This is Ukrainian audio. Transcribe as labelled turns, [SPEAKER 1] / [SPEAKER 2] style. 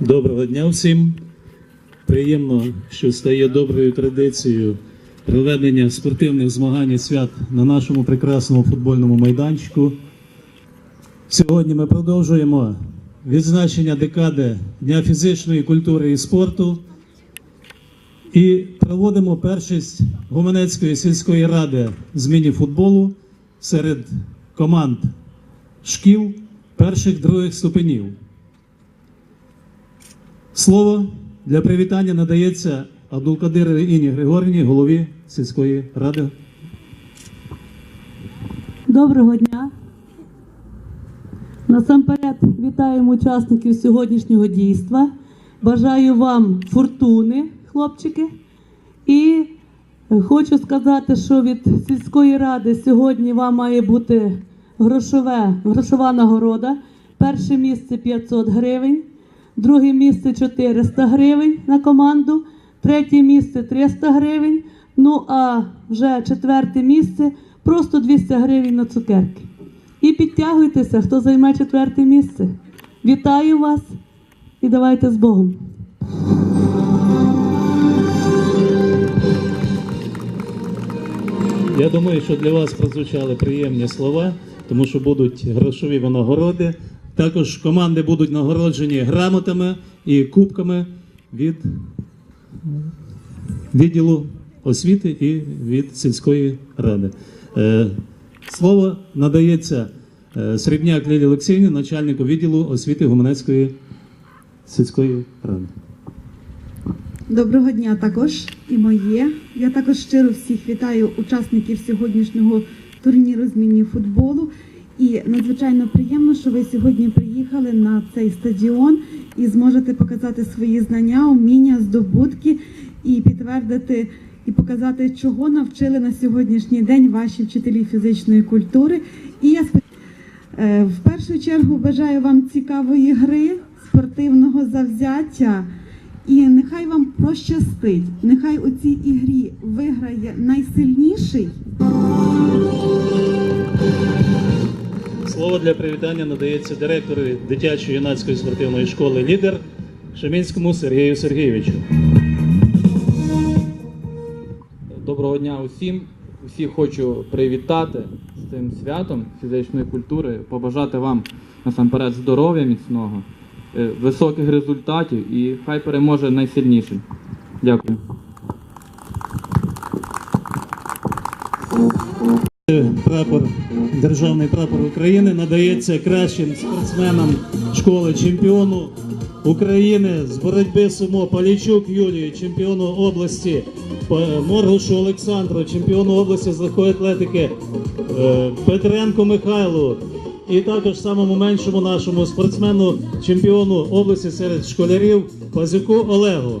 [SPEAKER 1] Доброго дня всім. Приємно, що стає доброю традицією проведення спортивних змагань і свят на нашому прекрасному футбольному майданчику. Сьогодні ми продовжуємо відзначення декади Дня фізичної культури і спорту і проводимо першість Гуменецької сільської ради з міні-футболу серед команд шкіл перших других ступенів. Слово для привітання надається Абдулкадирові Інні Григорівні, голові сільської ради.
[SPEAKER 2] Доброго дня. Насамперед вітаємо учасників сьогоднішнього дійства. Бажаю вам фортуни, хлопчики. І хочу сказати, що від сільської ради сьогодні вам має бути грошове, грошова нагорода. Перше місце 500 гривень, друге місце 400 гривень на команду, третє місце 300 гривень. Ну а вже четверте місце просто 200 гривень на цукерки. І підтягуйтеся, хто займе четверте місце. Вітаю вас і давайте з Богом.
[SPEAKER 1] Я думаю, що для вас прозвучали приємні слова, тому що будуть грошові винагороди. Також команди будуть нагороджені грамотами і кубками від відділу освіти і від сільської ради. Е, Слово надається е, Срібняк Лілі Олексіївні, начальнику відділу освіти Гуменецької сільської ради.
[SPEAKER 3] Доброго дня також і моє. Я також щиро всіх вітаю учасників сьогоднішнього турніру з міні-футболу. І надзвичайно приємно, що ви сьогодні приїхали на цей стадіон і зможете показати свої знання, уміння, здобутки і підтвердити і показати, чого навчили на сьогоднішній день ваші вчителі фізичної культури. І я Е, В першу чергу бажаю вам цікавої гри, спортивного завзяття. І нехай вам прощастить, нехай у цій ігрі виграє найсильніший.
[SPEAKER 1] Слово для привітання надається директору дитячої юнацької спортивної школи лідер Шемінському Сергію Сергійовичу.
[SPEAKER 4] Доброго дня усім. Усіх хочу привітати з цим святом фізичної культури, побажати вам насамперед здоров'я міцного, е, високих результатів і хай переможе найсильніший. Дякую.
[SPEAKER 1] Прапор, державний прапор України надається кращим спортсменам школи чемпіону України з боротьби сумо Полічук Юлії, чемпіону області Моргушу Олександру, чемпіону області з легкої атлетики е, Петренко Михайлу. І також самому меншому нашому спортсмену, чемпіону області серед школярів Пазюку Олегу.